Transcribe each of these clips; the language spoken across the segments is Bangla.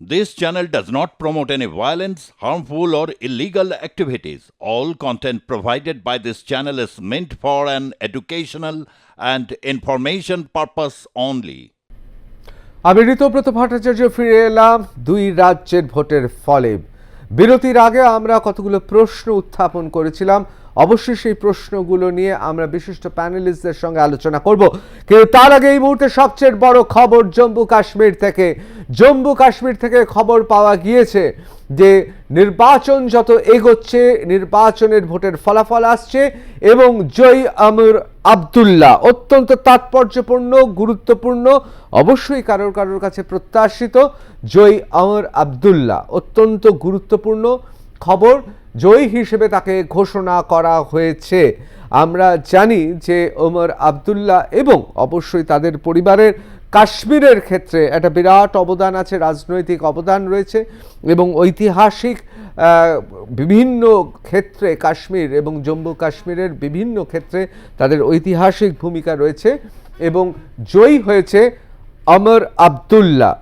This channel does not promote any violence, harmful, or illegal activities. All content provided by this channel is meant for an educational and information purpose only. আমি ঋতব্রত ভট্টাচার্য ফিরে এলাম দুই রাজ্যের ভোটের ফলে বিরতির আগে আমরা কতগুলো প্রশ্ন উত্থাপন করেছিলাম অবশ্যই সেই প্রশ্নগুলো নিয়ে আমরা বিশিষ্ট প্যানেলিস্টদের সঙ্গে আলোচনা করব। কিন্তু তার আগে এই মুহূর্তে সবচেয়ে বড় খবর জম্মু কাশ্মীর থেকে। জম্মু কাশ্মীর থেকে খবর পাওয়া গিয়েছে যে, নির্বাচন যত এগোচ্ছে, নির্বাচনের ভোটের ফলাফল আসছে এবং জয় আমর আবদুল্লাহ অত্যন্ত তাৎপর্যপূর্ণ, গুরুত্বপূর্ণ, অবশ্যই কারোর কারোর কাছে প্রত্যাশিত। জয় আমর আবদুল্লাহ অত্যন্ত গুরুত্বপূর্ণ। খবর জয়ী হিসেবে তাকে ঘোষণা করা হয়েছে। আমরা জানি যে ওমর আবদুল্লাহ এবং অবশ্যই তাদের পরিবারের কাশ্মীরের ক্ষেত্রে একটা বিরাট অবদান আছে, রাজনৈতিক অবদান রয়েছে এবং ঐতিহাসিক বিভিন্ন ক্ষেত্রে কাশ্মীর এবং জম্মু কাশ্মীরের বিভিন্ন ক্ষেত্রে তাদের ঐতিহাসিক ভূমিকা রয়েছে এবং জয়ী হয়েছে অমর আবদুল্লাহ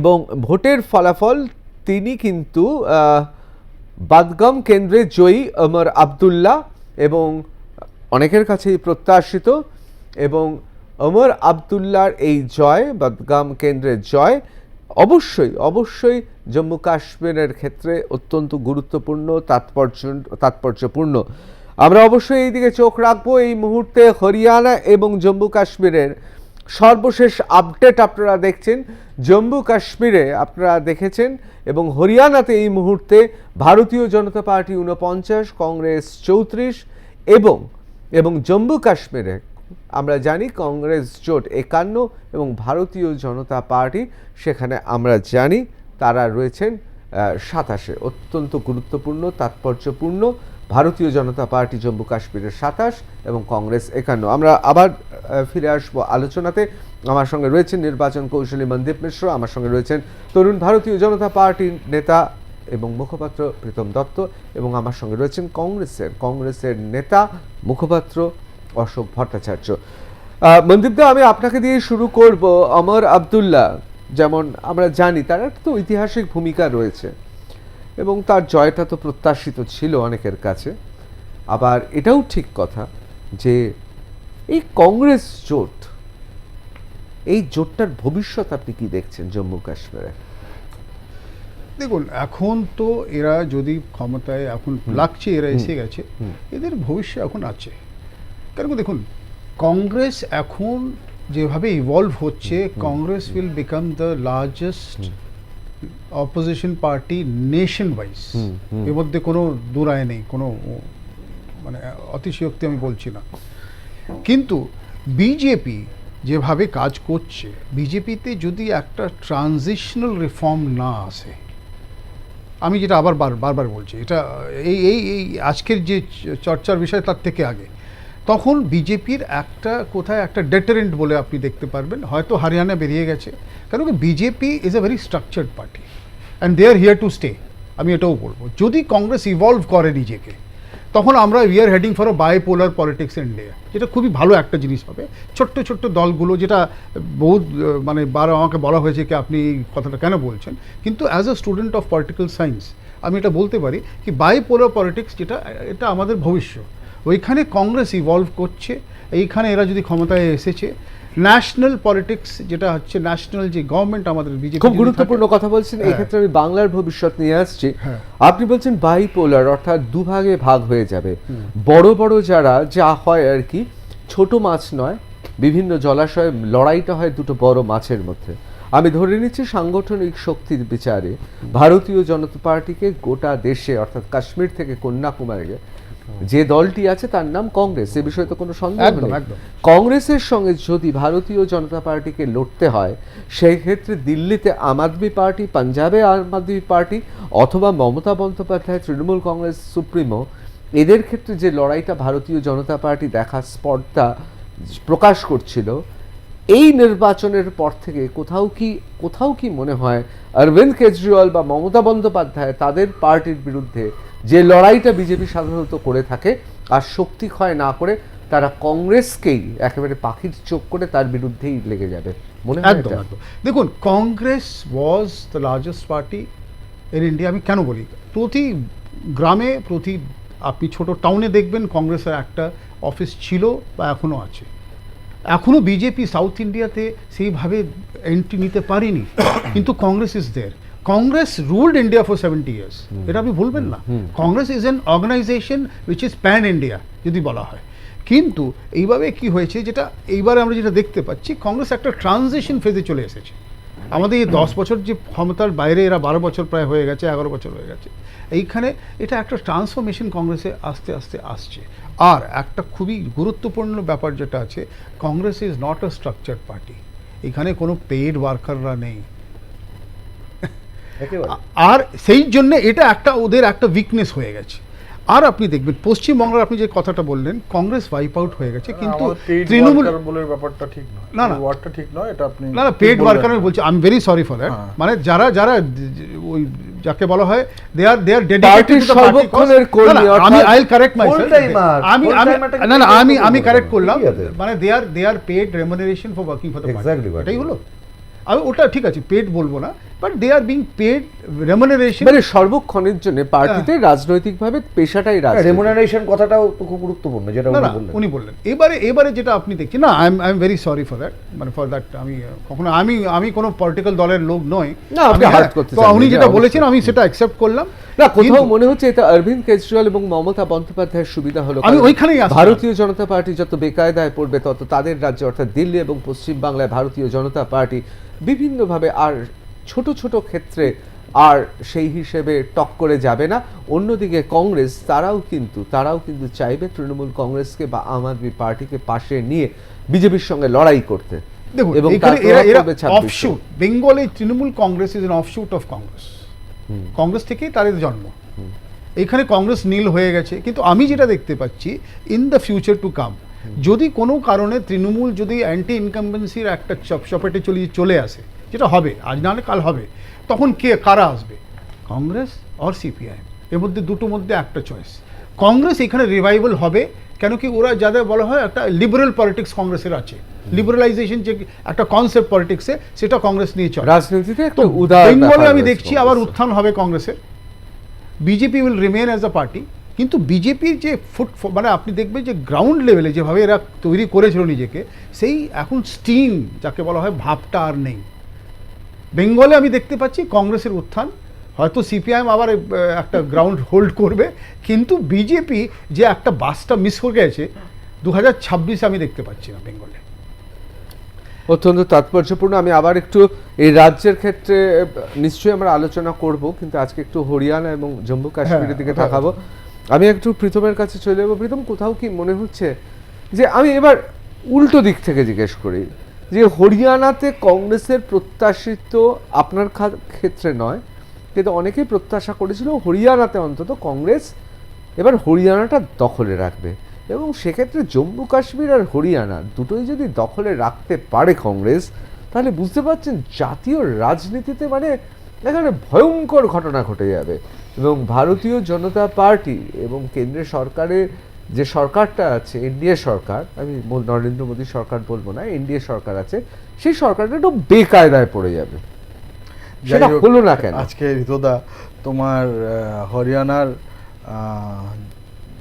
এবং ভোটের ফলাফল তিনি কিন্তু বাদগাম কেন্দ্রে জয়ী অমর আবদুল্লাহ এবং অনেকের কাছেই প্রত্যাশিত এবং অমর আবদুল্লাহর এই জয়, বাদগাম কেন্দ্রের জয় অবশ্যই অবশ্যই জম্মু কাশ্মীরের ক্ষেত্রে অত্যন্ত গুরুত্বপূর্ণ, তাৎপর্য, তাৎপর্যপূর্ণ। আমরা অবশ্যই এই দিকে চোখ রাখব, এই মুহূর্তে হরিয়ানা এবং জম্মু কাশ্মীরের সর্বশেষ আপডেট আপনারা দেখছেন। জম্মু কাশ্মীরে আপনারা দেখেছেন এবং হরিয়ানাতে এই মুহূর্তে ভারতীয় জনতা পার্টি উনপঞ্চাশ কংগ্রেস চৌত্রিশ এবং এবং জম্মু কাশ্মীরে আমরা জানি কংগ্রেস জোট একান্ন এবং ভারতীয় জনতা পার্টি, সেখানে আমরা জানি তারা রয়েছেন সাতাশে। অত্যন্ত গুরুত্বপূর্ণ, তাৎপর্যপূর্ণ। ভারতীয় জনতা পার্টি জম্মু কাশ্মীরের সাতাশ এবং কংগ্রেস একান্ন। আমরা আবার ফিরে আসব আলোচনাতে। আমার সঙ্গে রয়েছেন নির্বাচন কৌশলী মনদীপ মিশ্র, আমার সঙ্গে রয়েছেন তরুণ ভারতীয় জনতা পার্টির নেতা এবং মুখপাত্র প্রীতম দত্ত এবং আমার সঙ্গে রয়েছেন কংগ্রেসের কংগ্রেসের নেতা, মুখপাত্র অশোক ভট্টাচার্য। মনদীপদা আমি আপনাকে দিয়ে শুরু করব। অমর আবদুল্লাহ যেমন আমরা জানি তার একটা তো ঐতিহাসিক ভূমিকা রয়েছে। এবং তার জয়টা তো প্রত্যাশিত ছিল অনেকের কাছে। আবার এটাও ঠিক কথা যে এই কংগ্রেস জোট এই জোটটার ভবিষ্যৎ আপনি কি দেখছেন জম্মু কাশ্মীরে? দেখুন এখন তো এরা যদি ক্ষমতায় এখন লাগছে এরা এসে গেছে এদের ভবিষ্যৎ এখন আছে। কারণ দেখুন কংগ্রেস এখন যেভাবে ইভলভ হচ্ছে Congress will become the largest opposition party nation wise এর মধ্যে কোনো দুরায় নেই কোনো মানে অতিশয়োক্তি আমি বলছি না। কিন্তু বিজেপি যেভাবে কাজ করছে বিজেপিতে যদি একটা ট্রানজিশনাল রিফর্ম না আসে আমি যেটা আবার বার বারবার বলছি এটা এই এই এই আজকের যে চর্চার বিষয় তার থেকে আগে। তখন বিজেপির একটা কোথায় একটা ডেটারেন্ট বলে আপনি দেখতে পারবেন। হয়তো হরিয়ানা বেরিয়ে গেছে। কারণ BJP is a very structured party and they are here to stay আমি এটাও বলব। যদি কংগ্রেস ইভলভ করে নিজেকে, তখন আমরা we are heading for bipolar politics India যেটা খুবই ভালো একটা জিনিস হবে। ছোট্ট ছোট্ট দলগুলো যেটা বহুত মানে বার, আমাকে বলা হয়েছে কি আপনি কথাটা কেন বলছেন? কিন্তু as a student of political science আমি এটা বলতে পারি কি বায়োপোলার পলিটিক্স যেটা, এটা আমাদের ভবিষ্যৎ। ওইখানে কংগ্রেস ইভলভ করছে। এইখানে এরা যদি ক্ষমতায় এসেছে ন্যাশনাল পলিটিক্স যেটা হচ্ছে ন্যাশনাল যে গভর্নমেন্ট আমাদের বিজেপি খুব গুরুত্বপূর্ণ কথা বলছেন। এই ক্ষেত্রে আমি বাংলার ভবিষ্যৎ নিয়ে আসছি। হ্যাঁ। আপনি বলছেন বাইপোলার অর্থাৎ দুভাগে ভাগ হয়ে যাবে। বড় বড় যারা যা হয় আর কি ছোট মাছ নয় বিভিন্ন জলাশয়ে লড়াইটা হয় দুটো বড় মাছের মধ্যে। আমি ধরে নিচ্ছি সাংগঠনিক শক্তির বিচারে ভারতীয় জনতা পার্টিকে গোটা দেশে অর্থাৎ কাশ্মীর থেকে কন্যাকুমারীকে যে দলটি আছে তার নাম কংগ্রেস এ বিষয়ে তো কোনো সন্দেহ নেই। কংগ্রেসের সঙ্গে যদি ভারতীয় জনতা পার্টিকে লড়তে হয় সেই ক্ষেত্রে দিল্লিতে আম আদমি পার্টি পাঞ্জাবে আম আদমি পার্টি অথবা মমতা বন্দ্যোপাধ্যায় তৃণমূল কংগ্রেস সুপ্রিমো এদের ক্ষেত্রে যে লড়াইটা ভারতীয় জনতা পার্টি দেখার স্পর্ধা প্রকাশ করছিল এই নির্বাচনের পর থেকে কোথাও কি কোথাও কি মনে হয় অরবিন্দ কেজরিওয়াল বা মমতা বন্দ্যোপাধ্যায় তাদের পার্টির বিরুদ্ধে যে লড়াইটা বিজেপি সাধারণত করে থাকে আর শক্তি ক্ষয় না করে তারা কংগ্রেসকেই একেবারে পাখির চোখ করে তার বিরুদ্ধেই লেগে যাবে। মনে হয় একদম একদম। দেখুন Congress was the largest party in India আমি কেন বলি? প্রতি গ্রামে প্রতি আপনি ছোট টাউনে দেখবেন কংগ্রেসের একটা অফিস ছিল বা এখনও আছে। এখনও বিজেপি সাউথ ইন্ডিয়াতে সেইভাবে এন্ট্রি নিতে পারেনি। কিন্তু Congress is there Congress ruled India for seventy years এটা আপনি ভুলবেন না। Congress is an organisation which is pan India যদি বলা হয়। কিন্তু এইভাবে কি হয়েছে যেটা এইবারে আমরা যেটা দেখতে পাচ্ছি কংগ্রেস একটা ট্রানজিশন ফেজে চলে এসেছে। আমাদের এই দশ বছর যে ক্ষমতার বাইরে এরা বারো বছর প্রায় হয়ে গেছে এগারো বছর হয়ে গেছে। এইখানে এটা একটা ট্রান্সফরমেশন কংগ্রেসে আস্তে আস্তে আসছে। আর একটা খুবই গুরুত্বপূর্ণ ব্যাপার যেটা আছে Congress is not a structured party এখানে কোনো পেড ওয়ার্কাররা নেই। আর সেই জন্য এটা একটা ওদের একটা উইকনেস হয়ে গেছে। আর আপনি দেখবেন পশ্চিমবঙ্গের আপনি যে কথাটা বললেন কংগ্রেস ওয়াইপ আউট হয়ে গেছে কিন্তু তৃণমূল তৃণমূল বলে ব্যাপারটা ঠিক নয়। না, না। ওয়ার্ডটা ঠিক নয় এটা আপনি না না পেড ওয়ার্কার আমি বলছি I am very sorry for that. মানে যারা যারা ওই যাকে বলা হয় দে are they R dedicated to সর্বক্ষণের কর্মী, আমি আই কারেক্ট মাই full-timer, আমি আমি না না আমি আমি কারেক্ট করলাম। মানে they are they are paid remuneration for working for the party but- এটাই হলো। আমি ওটা ঠিক আছে পেড বলব না। But they are being paid remuneration মানে সর্বক্ষণের জন্য পার্টিতে রাজনৈতিকভাবে পেশাটাই রাজনীতি। রেমুনারেশন কথাটাও তো খুব গুরুত্বপূর্ণ যেটা উনি বললেন। উনি বললেন। এবারে এবারে যেটা আপনি দেখছেন না I am I am very sorry for that মানে ফর দ্যাট আমি কখনো আমি আমি কোনো পলিটিক্যাল দলের লোক নই। না, আপনি hurt হ্যাঁ, করতে তো উনি যেটা বলেছেন আমি সেটা অ্যাকসেপ্ট করলাম। না কোথাও মনে হচ্ছে এটা অরবিন্দ কেজরিওয়াল এবং মমতা বন্দ্যোপাধ্যায়ের সুবিধা হলো আমি ওইখানেই। ভারতীয় জনতা পার্টি যত বেকায়দায় পড়বে তত তাদের রাজ্যে অর্থাৎ দিল্লি এবং পশ্চিমবাংলায় ভারতীয় জনতা পার্টি বিভিন্নভাবে আর ছোট ছোট ক্ষেত্রে আর সেই হিসেবে টক করে যাবে না। অন্যদিকে কংগ্রেস তারাও কিন্তু তারাও কিন্তু চাইবে তৃণমূল কংগ্রেসকে বা আম আদমি পার্টিকে পাশে নিয়ে বিজেপির সঙ্গে লড়াই করতে। এবং এখানে তার এরা প্রভাব এরা পড়বে 26 -এ। অফশুট বেঙ্গলে Trinamool Congress is an offshoot of Congress. Congress থেকেই তাদের জন্ম। এখানে কংগ্রেস নীল হয়ে গেছে। কিন্তু আমি যেটা দেখতে পাচ্ছি in the future to come যদি কোনো কারণে তৃণমূল যদি অ্যান্টি ইনকামবেন্সির একটা চপ চপেটে চলে চলে আসে যেটা হবে আজ নাহলে কাল হবে। তখন কে কারা আসবে? কংগ্রেস অর সিপিআই এর মধ্যে দুটোর মধ্যে একটা চয়েস কংগ্রেস এখানে রিভাইভাল হবে কেন কি ওরা যাদের বলা হয় একটা লিবারেল পলিটিক্স কংগ্রেসের আছে। লিবারালাইজেশন যে একটা কনসেপ্ট পলিটিক্সে সেটা কংগ্রেস নিয়ে চলে। রাজনীতিতে তো বেঙ্গলে আমি দেখছি আবার উত্থান হবে কংগ্রেসের। BJP will remain as a party কিন্তু বিজেপির যে ফুট মানে আপনি দেখবেন যে গ্রাউন্ড লেভেলে যেভাবে এরা তৈরি করেছিল নিজেকে সেই এখন স্টিম যাকে বলা হয় ভাবটা আর নেই। বেঙ্গলে আমি দেখতে পাচ্ছি কংগ্রেসের উত্থান। হয়তো সিপিআইএম আবার একটা গ্রাউন্ড হোল্ড করবে। কিন্তু বিজেপি যে একটা বাসটা মিস হয়ে গেছে দু হাজার আমি দেখতে পাচ্ছি না বেঙ্গলে। অত্যন্ত তাৎপর্যপূর্ণ। আমি আবার একটু এই রাজ্যের ক্ষেত্রে নিশ্চয়ই আমরা আলোচনা করব কিন্তু আজকে একটু হরিয়ানা এবং জম্মু কাশ্মীরের হ্যাঁ, দিকে হ্যাঁ। তাকাবো। আমি একটু প্রীতমের কাছে চলে যাব। প্রীতম কোথাও কি মনে হচ্ছে যে আমি এবার উল্টো দিক থেকে জিজ্ঞেস করি যে হরিয়ানাতে কংগ্রেসের প্রত্যাশিত আপনার ক্ষেত্রে নয়, কিন্তু অনেকেই প্রত্যাশা করেছিল হরিয়ানাতে অন্তত কংগ্রেস এবার হরিয়ানাটা দখলে রাখবে। এবং সেক্ষেত্রে জম্মু কাশ্মীর আর হরিয়ানা দুটোই যদি দখলে রাখতে পারে কংগ্রেস, তাহলে বুঝতে পারছেন জাতীয় রাজনীতিতে মানে এখানে ভয়ঙ্কর ঘটনা ঘটে যাবে। এবং ভারতীয় জনতা পার্টি এবং কেন্দ্রের সরকারের যে সরকারটা আছে এনডিএ সরকার আমি নরেন্দ্র মোদী সরকার বলব না এনডিএ সরকার আছে সেই সরকারটা একটু বেকায়দায় পড়ে যাবে। সেটা হলো না কেন? আজকে ঋতদা তোমার হরিয়ানার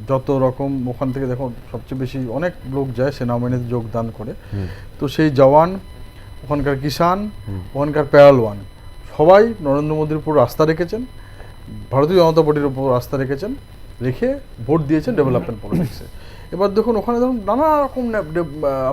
যত রকম ওখান থেকে দেখো সবচেয়ে বেশি অনেক লোক যায় সেনাবাহিনীতে যোগদান করে। তো সেই জওয়ান ওখানকার কিষান ওখানকার পেয়ালওয়ান সবাই নরেন্দ্র মোদীর উপর আস্থা রেখেছেন ভারতীয় জনতা পার্টির উপর আস্থা রেখেছেন। রেখে ভোট দিয়েছেন ডেভেলপমেন্ট পলিটিক্সে এবার দেখুন, ওখানে ধরুন নানা রকম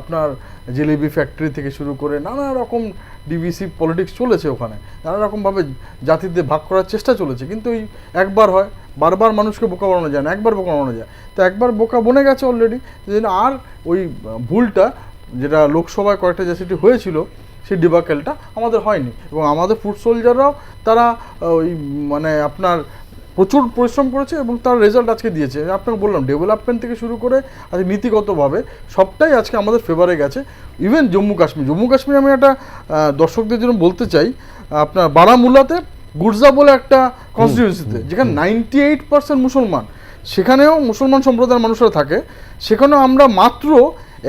আপনার জিলিপি ফ্যাক্টরি থেকে শুরু করে নানা রকম ডিভিসি পলিটিক্স চলেছে ওখানে। নানা রকমভাবে জাতিতে ভাগ করার চেষ্টা চলেছে। কিন্তু ওই একবার হয়, বারবার মানুষকে বোকা বানানো যায় না, একবার বোকা বানানো যায়। তো একবার বোকা বনে গেছে অলরেডি আর ওই ভুলটা যেটা লোকসভায় কয়েকটা যে সেটি হয়েছিল, সেই ডিবাকেলটা আমাদের হয়নি। এবং আমাদের ফুড সোলজাররাও তারা ওই মানে আপনার প্রচুর পরিশ্রম করেছে এবং তার রেজাল্ট আজকে দিয়েছে। আপনাকে বললাম ডেভেলপমেন্ট থেকে শুরু করে আজ নীতিগতভাবে সবটাই আজকে আমাদের ফেভারে গেছে। ইভেন জম্মু কাশ্মীর জম্মু কাশ্মীর আমি একটা দর্শকদের জন্য বলতে চাই আপনার বারামুল্লাতে গুরজা বলে একটা কনস্টিটিউন্সিতে যেখানে নাইনটি এইট পার্সেন্ট মুসলমান সেখানেও মুসলমান সম্প্রদায়ের মানুষরা থাকে সেখানেও আমরা মাত্র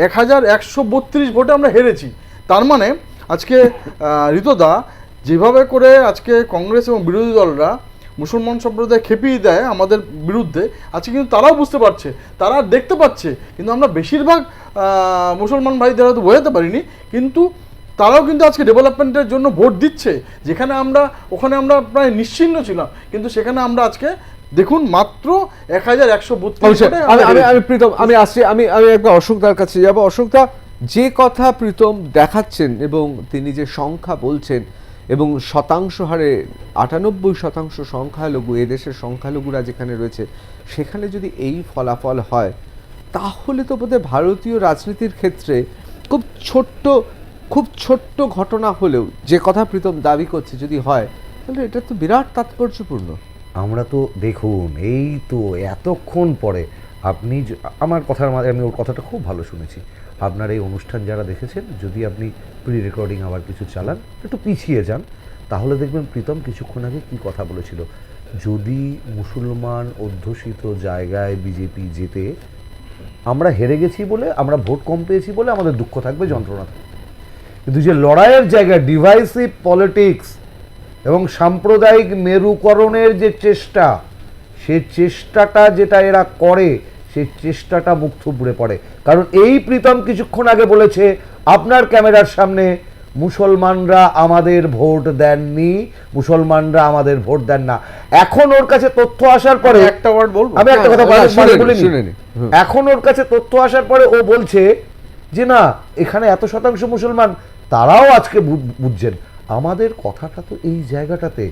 এক হাজার একশো বত্রিশ ভোটে আমরা হেরেছি। তার মানে আজকে ঋতুদা যেভাবে করে আজকে কংগ্রেস এবং বিরোধী দলরা মুসলমান সম্প্রদায় খেপিয়ে দেয় আমাদের বিরুদ্ধে আজকে কিন্তু তারাও বুঝতে পারছে তারা দেখতে পাচ্ছে কিন্তু আমরা বেশিরভাগ মুসলমান ভাইদের হয়তো বোঝাতে পারিনি কিন্তু তারাও কিন্তু আজকে ডেভেলপমেন্টের জন্য ভোট দিচ্ছে যেখানে আমরা ওখানে আমরা প্রায় নিশ্চিন্ন ছিলাম কিন্তু সেখানে আমরা আজকে দেখুন মাত্র এক হাজার একশো আমি আমি প্রীতম আমি আসছি আমি আমি একবার অশোকদার কাছে যাব। অশোকদা যে কথা প্রীতম দেখাচ্ছেন এবং তিনি যে সংখ্যা বলছেন এবং শতাংশ হারে আটানব্বই শতাংশ সংখ্যালঘু এদেশের সংখ্যালঘুরা যেখানে রয়েছে, সেখানে যদি এই ফলাফল হয়, তাহলে তো বোধহয় ভারতীয় রাজনীতির ক্ষেত্রে খুব ছোট্ট খুব ছোট্ট ঘটনা হলেও, যে কথা প্রীতম দাবি করছে যদি হয়, তাহলে এটা তো বিরাট তাৎপর্যপূর্ণ। আমরা তো দেখুন, এই তো এতক্ষণ পরে আপনি আমার কথার মাঝে আমি ওর কথাটা খুব ভালো শুনেছি। আপনার এই অনুষ্ঠান যারা দেখেছেন, যদি আপনি প্রি রেকর্ডিং আবার কিছু চালান, একটু পিছিয়ে যান, তাহলে দেখবেন প্রীতম কিছুক্ষণ আগে কি কথা বলেছিল। যদি মুসলমান অধ্যুষিত জায়গায় বিজেপি যেতে আমরা হেরে গেছি বলে, আমরা ভোট কম পেয়েছি বলে আমাদের দুঃখ থাকবে, যন্ত্রণা থাকবে। কিন্তু যে লড়াইয়ের জায়গা ডিভাইসিভ পলিটিক্স এবং সাম্প্রদায়িক মেরুকরণের যে চেষ্টা, সে চেষ্টাটা যেটা এরা করে সেই চেষ্টাটা মুখ থুবড়ে পড়ে কারণ এই প্রীতম কিছুক্ষণ আগে বলেছে আপনার ক্যামেরার সামনে মুসলমানরা আমাদের ভোট দেননি মুসলমানরা আমাদের ভোট দেন না এখন ওর কাছে তথ্য আসার পরে একটা ওয়ার্ড বলব আমি একটা কথা হ্যাঁ, বলে- শুনে নিন, বলে নিই। শুনে নিন। হুম। এখন ওর কাছে তথ্য আসার পরে ও বলছে যে না এখানে এত শতাংশ মুসলমান তারাও আজকে বুঝছেন আমাদের কথাটা তো এই জায়গাটাতে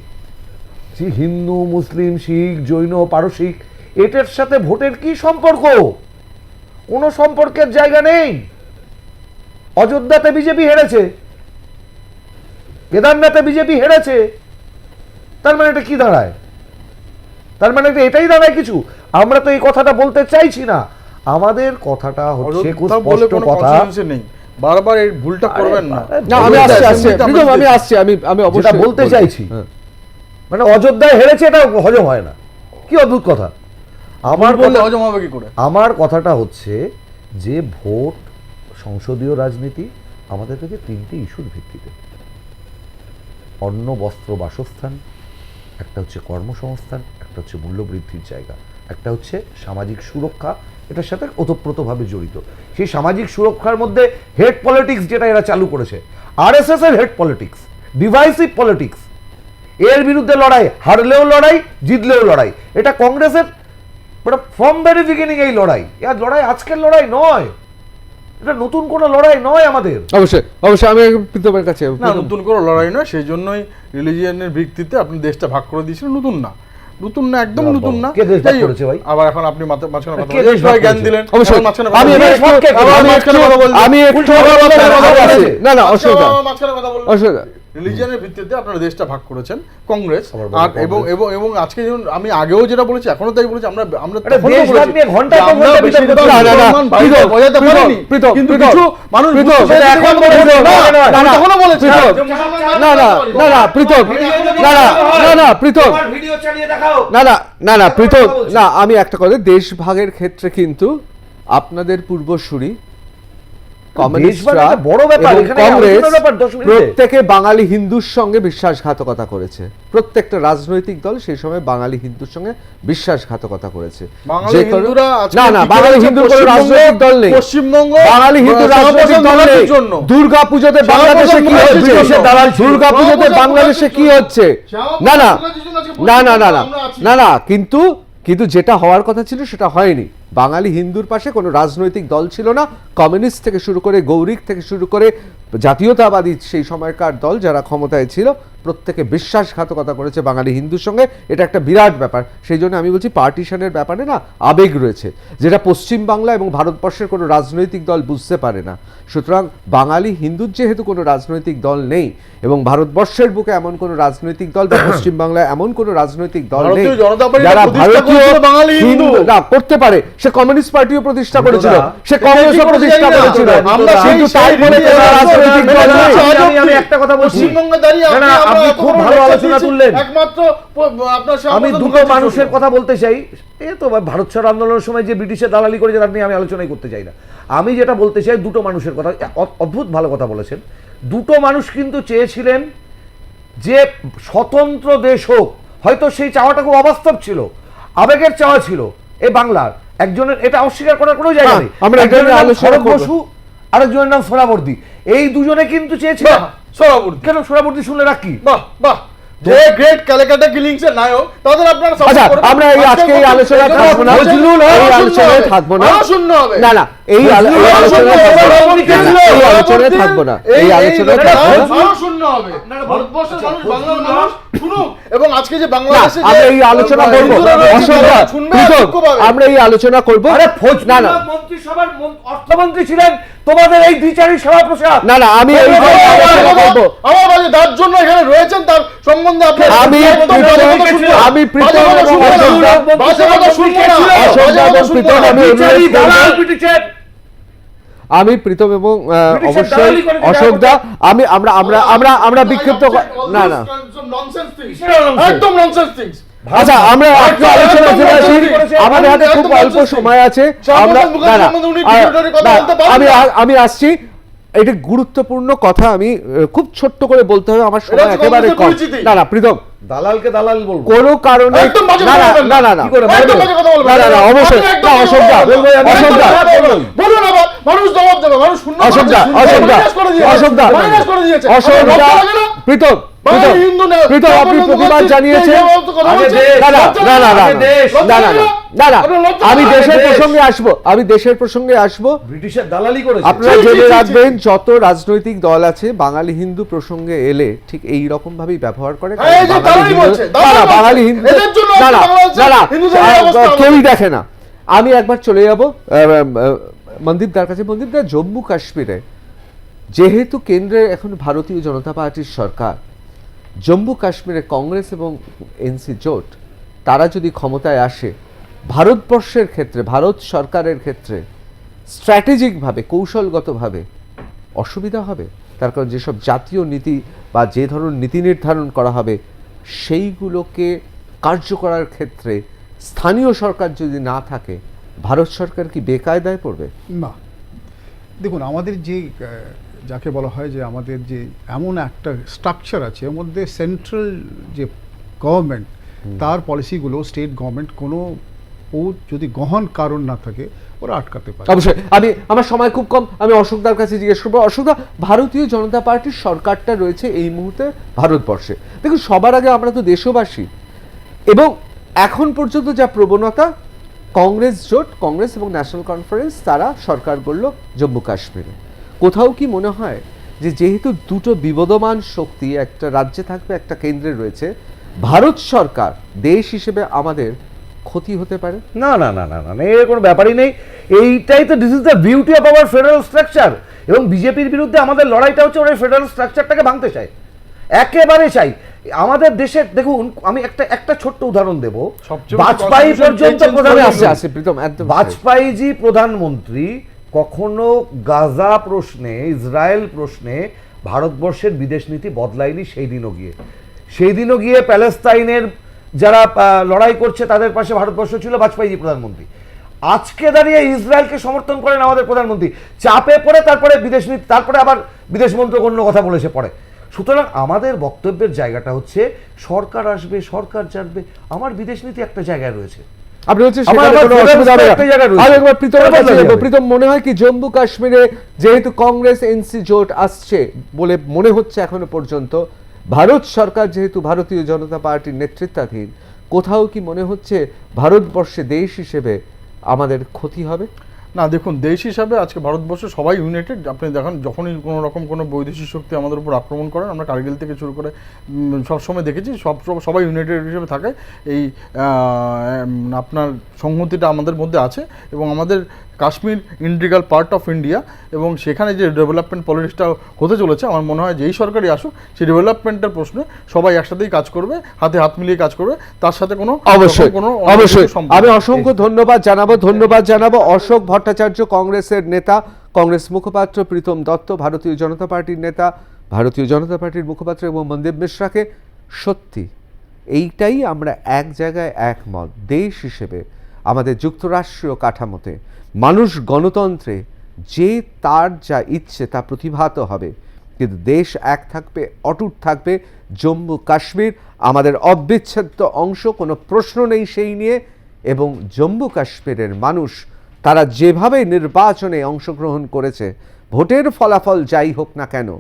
যে হিন্দু মুসলিম শিখ জৈন পারসিক এটার সাথে ভোটের কি সম্পর্ক? কোনো সম্পর্কের জায়গা নেই। অযোধ্যাতে বিজেপি হেরেছে। কেদারনাথে বিজেপি হেরেছে। তার মানে এটা কি দাঁড়ায়? তার মানে এটা এটাই দাঁড়ায় কিছু। আমরা তো এই কথাটা বলতে চাইছি না। আমাদের কথাটা হচ্ছে স্পষ্ট কোনো কথা। নেই। বারবার এই ভুলটা করবেন না। না আমি আসছি আসছি। আমি আসছি আমি আমি অবশ্যই বলতে চাইছি হ্যাঁ। মানে অযোধ্যায় হেরেছে এটা হজম হয় না। কি অদ্ভুত কথা। আমার বললে হজম হবে কি করে? আমার কথাটা হচ্ছে যে ভোট সংসদীয় রাজনীতি আমাদের কাছে তিনটি ইস্যুর ভিত্তিতে। অন্ন বস্ত্র বাসস্থান একটা হচ্ছে কর্মসংস্থান একটা হচ্ছে মূল্যবৃদ্ধির জায়গা একটা হচ্ছে সামাজিক সুরক্ষা এটার সাথে ওতপ্রোতভাবে জড়িত। সেই সামাজিক সুরক্ষার মধ্যে হেড পলিটিক্স যেটা এরা চালু করেছে আরএসএস এর হেড পলিটিক্স ডিভাইসিভ পলিটিক্স এর বিরুদ্ধে লড়াই হারলেও লড়াই জিতলেও লড়াই এটা কংগ্রেসের ফ্রম ভেরি বিগিনিং এই লড়াই। এর লড়াই আজকের লড়াই নয়। এটা নতুন কোনো লড়াই নয় আমাদের। অবশ্যই অবশ্যই আমি প্রীতমের কাছে না নতুন লড়াই নয় সেই জন্যই রিলিজিয়নের ভিত্তিতে আপনি দেশটা ভাগ করে দিয়েছিলেন নতুন না। নতুন না একদম নতুন না? আবার এখন আপনি মাঝখানে কথা জ্ঞান দিলেন। অবশ্যই। আমি আমি একটু কথা। বললেন। না না। অসুবিধা। রিলিজিয়নের ভিত্তিতে আপনারা দেশটা ভাগ করেছেন কংগ্রেস আর এবং এবং এবং আজকে যেমন আমি আগেও যেটা বলেছি এখনও তাই বলেছি আমরা আমরা কিন্তু কিছু মানুষ প্রীতম, সেটা এখন আমরা না, না, না, না, তখনও বলেছি, না না না না প্রীতম না না না না প্রীতম ভিডিও চালিয়ে দেখাও না না না না প্রীতম না আমি একটা কথা দেশ ভাগের ক্ষেত্রে কিন্তু আপনাদের পূর্বসূরি কমিউনিস্টরা দেশ ভাগ একটা বড় ব্যাপার, এখানে। প্রত্যেকে বাঙালি হিন্দুর সঙ্গে বিশ্বাসঘাতকতা করেছে। প্রত্যেকটা রাজনৈতিক দল সেই সময় বাঙালি হিন্দুর সঙ্গে বিশ্বাসঘাতকতা করেছে। বাঙালি যে কোনো- হিন্দুরা আজকে না না বাঙালি করেছে? কোনো রাজনৈতিক দল নেই। পশ্চিমবঙ্গ বাঙালি হিন্দু রাজনৈতিক দল নেই। বাঙালির জন্য। দুর্গা পুজোতে বাংলাদেশে কি হচ্ছে? বাংলাদেশে কি হচ্ছে? না না না না। না না কিন্তু কিন্তু যেটা হওয়ার কথা ছিল সেটা হয়নি। বাঙালি হিন্দুর পাশে কোনো রাজনৈতিক দল ছিল না। কমিউনিস্ট থেকে শুরু করে গৌরিক থেকে শুরু করে জাতীয়তাবাদী সেই সময়কার দল যারা ক্ষমতায় ছিল প্রত্যেকে বিশ্বাসঘাতকতা করেছে বাঙালি হিন্দুর সঙ্গে এটা একটা বিরাট ব্যাপার। সেই জন্য আমি বলছি পার্টিশনের ব্যাপারে না আবেগ রয়েছে যেটা পশ্চিম বাংলা এবং ভারতবর্ষের কোনো রাজনৈতিক দল বুঝতে পারে না। সুতরাং বাঙালি হিন্দুর যেহেতু কোনো রাজনৈতিক দল নেই এবং ভারতবর্ষের বুকে এমন কোনো রাজনৈতিক দল বা পশ্চিম বাংলায় এমন কোনো রাজনৈতিক দল নেই যারা না করতে পারে। সে কমিউনিস্ট পার্টিও প্রতিষ্ঠা করেছিল সে কংগ্রেসও প্রতিষ্ঠা করেছিল? আমরা সেই- তাই বলে রাজনৈতিক দল চলছি। নেই আমি- আমি- আমি একটা কথা বলছি। পশ্চিমবঙ্গে দাঁড়িয়ে আপনি খুব ভালো আলোচনা। একমাত্র আপনার আমি দুটো মানুষের কথা বলতে চাই। এ তো ভারত ছাড় আন্দোলনের সময় যে ব্রিটিশে দালালি করেছে তার নিয়ে আমি আলোচনাই করতে চাই না। আমি যেটা বলতে চাই দুটো মানুষের কথা। অদ্ভুত ভালো কথা বলেছেন। দুটো মানুষ কিন্তু চেয়েছিলেন যে স্বতন্ত্র দেশ হোক। হয়তো সেই চাওয়াটা খুব অবাস্তব ছিল। আবেগের চাওয়া ছিল এ বাংলার। একজনের এটা অস্বীকার করার কোনো জায়গা নেই। আমরা একজনের নাম শরৎ বসু আরেকজনের নাম সোনাবর্দী এই দুজনে কিন্তু চেয়েছিলেন বাহ, কেন সোনাবর্দী শুনলে রাখি বাহ বাহ। যে গ্রেট ক্যালকাটা কিলিংস এর নায়ক তাদের আপনারা আচ্ছা আমরা এই আজকে এই আলোচনা থাকব না। নজরুল এই আলোচনায় থাকব না। আরও শূন্য হবে। না না এই আলোচনা আলোচনায় থাকব না। না, না, এই আলোচনায় থাকব না। এই আলোচনায় থাকব না। শূন্য হবে। ভারতবর্ষের মানুষ বাংলার মানুষ শুনুক এবং আজকে যে বাংলাদেশে আমরা এই আলোচনা করব। তারা। আমরা এই আলোচনা করব। আরে না না। মন্ত্রিসভার অর্থমন্ত্রী ছিলেন তোমাদের এই দ্বিচারী সেবা প্রসাদ না না আমি এই আমার বাড়ি যার জন্য এখানে রয়েছেন তার সম্বন্ধে আপনার আমি বাজে। আমি প্রীতম বাজে বাজে বাজে। আমি অনুরোধ দ্বিচারী করব। দালাল পিটিছেন আমি প্রীতম এবং অবশ্যই করে দিতে অশোকদা আমি আমরা আমরা আমরা আমরা বিক্ষিপ্ত না না। একদম nonsense things। আচ্ছা আমরা একটা আলোচনা ফিরে আসি। আমাদের হাতে খুব অল্প সময় আছে। আমরা না না। আমি আমি আসছি। এটা গুরুত্বপূর্ণ কথা আমি খুব ছোট্ট করে বলতে হবে আমার সময় একেবারে কম। না না প্রীতম দালালকে দালাল বলব। কোনো কারণে একদম বাজে না কথা না বলবেন। না না না। একদম বাজে কথা বলবেন। না না অবশ্যই। না বলবেন। অশোকদা বলুন, আবার মানুষ জবাব দেবে মানুষ শূন্য আপনার লজ্জা লাগে না? প্রীতম আপনি প্রতিবাদ জানিয়েছেন? আমি দেশের প্রসঙ্গে আসব আমি দেশের প্রসঙ্গে আসব। ব্রিটিশের দালালি করেছে। আপনারা জেনে। রাখবেন যত রাজনৈতিক দল আছে বাঙালি হিন্দু প্রসঙ্গে এলে ঠিক এই রকম ভাবেই ব্যবহার করে হ্যাঁ, বাঙালি হিন্দু-। কেউই দেখে না। আমি একবার চলে যাব মন্দীপ দার কাছে। মন্দীপ দা জম্মু কাশ্মীরে। যেহেতু কেন্দ্রে এখন ভারতীয় জনতা পার্টির সরকার জম্মু কাশ্মীরে কংগ্রেস এবং এনসি জোট, তারা যদি ক্ষমতায় আসে, ভারতবর্ষের ক্ষেত্রে, ভারত সরকারের ক্ষেত্রে স্ট্র্যাটেজিকভাবে, কৌশলগতভাবে অসুবিধা হবে? তার কারণ যেসব জাতীয় নীতি বা যে ধরনের নীতি নির্ধারণ করা হবে, সেইগুলোকে কার্য করার ক্ষেত্রে স্থানীয় সরকার যদি না থাকে, ভারত সরকার কি বেকায়দায় পড়বে? না। দেখুন, আমাদের যে যাকে বলা হয় যে আমাদের যে এমন একটা স্ট্রাকচার আছে এর মধ্যে সেন্ট্রাল যে গভর্নমেন্ট তার পলিসিগুলো স্টেট গভর্নমেন্ট কোনো ও যদি গহন কারণ না থাকে ওরা আটকাতে পারে। অবশ্যই। আমি আমার সময় খুব কম আমি অশোকদার কাছে জিজ্ঞেস করব অশোকদা ভারতীয় জনতা পার্টির সরকারটা রয়েছে এই মুহূর্তে ভারতবর্ষে। দেখুন সবার আগে আমরা তো দেশবাসী এবং এখন পর্যন্ত যা প্রবণতা কংগ্রেস জোট কংগ্রেস এবং ন্যাশনাল কনফারেন্স তারা সরকার গড়ল জম্মু কাশ্মীরে কোথাও কি মনে হয় যে যেহেতু দুটো বিবদমান শক্তি একটা রাজ্যে থাকবে একটা কেন্দ্রে রয়েছে ভারত সরকার দেশ হিসেবে আমাদের ক্ষতি হতে পারে? না না না না না এর কোনো ব্যাপারই নেই। এইটাই তো this is the beauty of our federal structure এবং বিজেপির বিরুদ্ধে আমাদের লড়াইটা হচ্ছে ওরা ফেডারেল স্ট্রাকচারটাকে ভাঙতে চায়। একেবারে চাই। আমাদের দেশের দেখুন আমি একটা একটা ছোট্ট উদাহরণ দেব। constitution পর্যন্ত প্রধান শেষ। বাজপেয়ীজি প্রধানমন্ত্রী কখনো গাজা প্রশ্নে, ইসরায়েল প্রশ্নে ভারতবর্ষের বিদেশ নীতি বদলায়নি সেই দিনও গিয়ে। সেই দিনও গিয়ে প্যালেস্তাইনের যারা লড়াই করছে তাদের পাশে ভারতবর্ষ ছিল বাজপেয়ীজি প্রধানমন্ত্রী। আজকে দাঁড়িয়ে ইসরায়েলকে সমর্থন করেন আমাদের প্রধানমন্ত্রী। চাপে পড়ে তারপরে বিদেশ নীতি, তারপরে আবার বিদেশ মন্ত্রক অন্য কথা বলেছে পরে। সুতরাং আমাদের বক্তব্যের জায়গাটা হচ্ছে, সরকার আসবে, সরকার জানবে, আমার বিদেশ নীতি একটা জায়গায় রয়েছে। আপনি হচ্ছে। প্রীতম মনে হয় কি জম্মু কাশ্মীরে যেহেতু কংগ্রেস এনসি জোট আসছে বলে মনে হচ্ছে এখনও পর্যন্ত ভারত সরকার যেহেতু ভারতীয় জনতা পার্টির নেতৃত্বাধীন কোথাও কি মনে হচ্ছে ভারতবর্ষে দেশ হিসেবে আমাদের ক্ষতি হবে? না, দেখুন, দেশ হিসাবে আজকে ভারতবর্ষ সবাই ইউনাইটেড আপনি দেখেন, যখনই কোনো রকম কোনো বৈদেশিক শক্তি আমাদের উপর আক্রমণ করেন আমরা কার্গিল থেকে শুরু করে সবসময় দেখেছি, সব সব- সবাই ইউনাইটেড হিসেবে থাকে। এই আপনার সংহতিটা আমাদের মধ্যে আছে এবং আমাদের Kashmir integral part of India এবং সেখানে যে ডেভেলপমেন্ট পলিটিক্সটা হতে চলেছে আমার মনে হয় যেই সরকারই আসুক সেই ডেভেলপমেন্টের প্রশ্নে সবাই একসাথেই কাজ করবে হাতে হাত মিলিয়ে কাজ করবে তার সাথে কোনো অবশ্যই কোনো অবশ্যই। আমি অসংখ্য ধন্যবাদ জানাব ধন্যবাদ জানাব অশোক ভট্টাচার্য কংগ্রেসের নেতা কংগ্রেস মুখপাত্র প্রীতম দত্ত ভারতীয় জনতা পার্টির নেতা ভারতীয় জনতা পার্টির মুখপাত্র এবং মনদীপ মিশ্রাকে। সত্যি এইটাই আমরা এক জায়গায় একমত দেশ হিসেবে আমাদের যুক্তরাষ্ট্রীয় কাঠামোতে। মানুষ গণতন্ত্রে যে তার যা ইচ্ছে তা প্রতিভাত হবে। কিন্তু দেশ এক থাকবে, অটুট থাকবে, জম্মু কাশ্মীর আমাদের অবিচ্ছেদ্য অংশ, কোনো প্রশ্ন নেই সেই নিয়ে। এবং জম্মু কাশ্মীরের মানুষ তারা যেভাবে নির্বাচনে অংশগ্রহণ করেছে, ভোটের ফলাফল যাই হোক না কেন,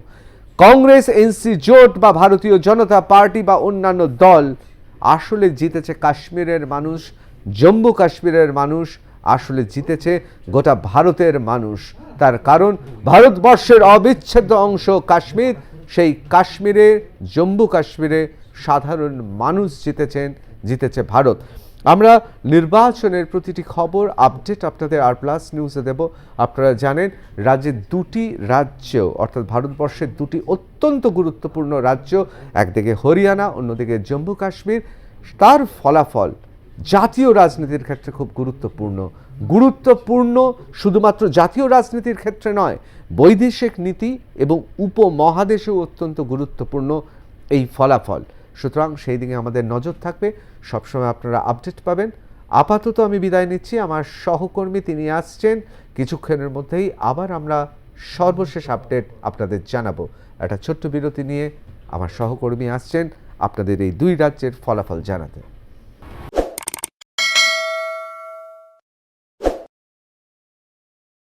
কংগ্রেস এনসি জোট বা ভারতীয় জনতা পার্টি বা অন্যান্য দল আসলে জিতেছে কাশ্মীরের মানুষ, জম্মু কাশ্মীরের মানুষ আসলে জিতেছে গোটা ভারতের মানুষ। তার কারণ, ভারতবর্ষের অবিচ্ছেদ্য অংশ কাশ্মীর। সেই কাশ্মীরে, জম্মু কাশ্মীরে সাধারণ মানুষ জিতেছেন, জিতেছে ভারত। আমরা নির্বাচনের প্রতিটি খবর, আপডেট আপনাদের আর প্লাস নিউজে দেব। আপনারা জানেন রাজ্যের দুটি রাজ্য, অর্থাৎ ভারতবর্ষের দুটি অত্যন্ত গুরুত্বপূর্ণ রাজ্য, একদিকে হরিয়ানা, অন্যদিকে জম্মু কাশ্মীর। তার ফলাফল জাতীয় রাজনীতির ক্ষেত্রে খুব গুরুত্বপূর্ণ। গুরুত্বপূর্ণ শুধুমাত্র জাতীয় রাজনীতির ক্ষেত্রে নয়, বৈদেশিক নীতি এবং উপমহাদেশেও অত্যন্ত গুরুত্বপূর্ণ এই ফলাফল। সুতরাং সেই দিকে আমাদের নজর থাকবে। সবসময় আপনারা আপডেট পাবেন। আপাতত আমি বিদায় নিচ্ছি। আমার সহকর্মী তিনি আসছেন। কিছুক্ষণের মধ্যেই আবার আমরা সর্বশেষ আপডেট আপনাদের জানাব। একটা ছোট্ট বিরতি নিয়ে আমার সহকর্মী আসছেন আপনাদের এই দুই রাজ্যের ফলাফল জানাতে।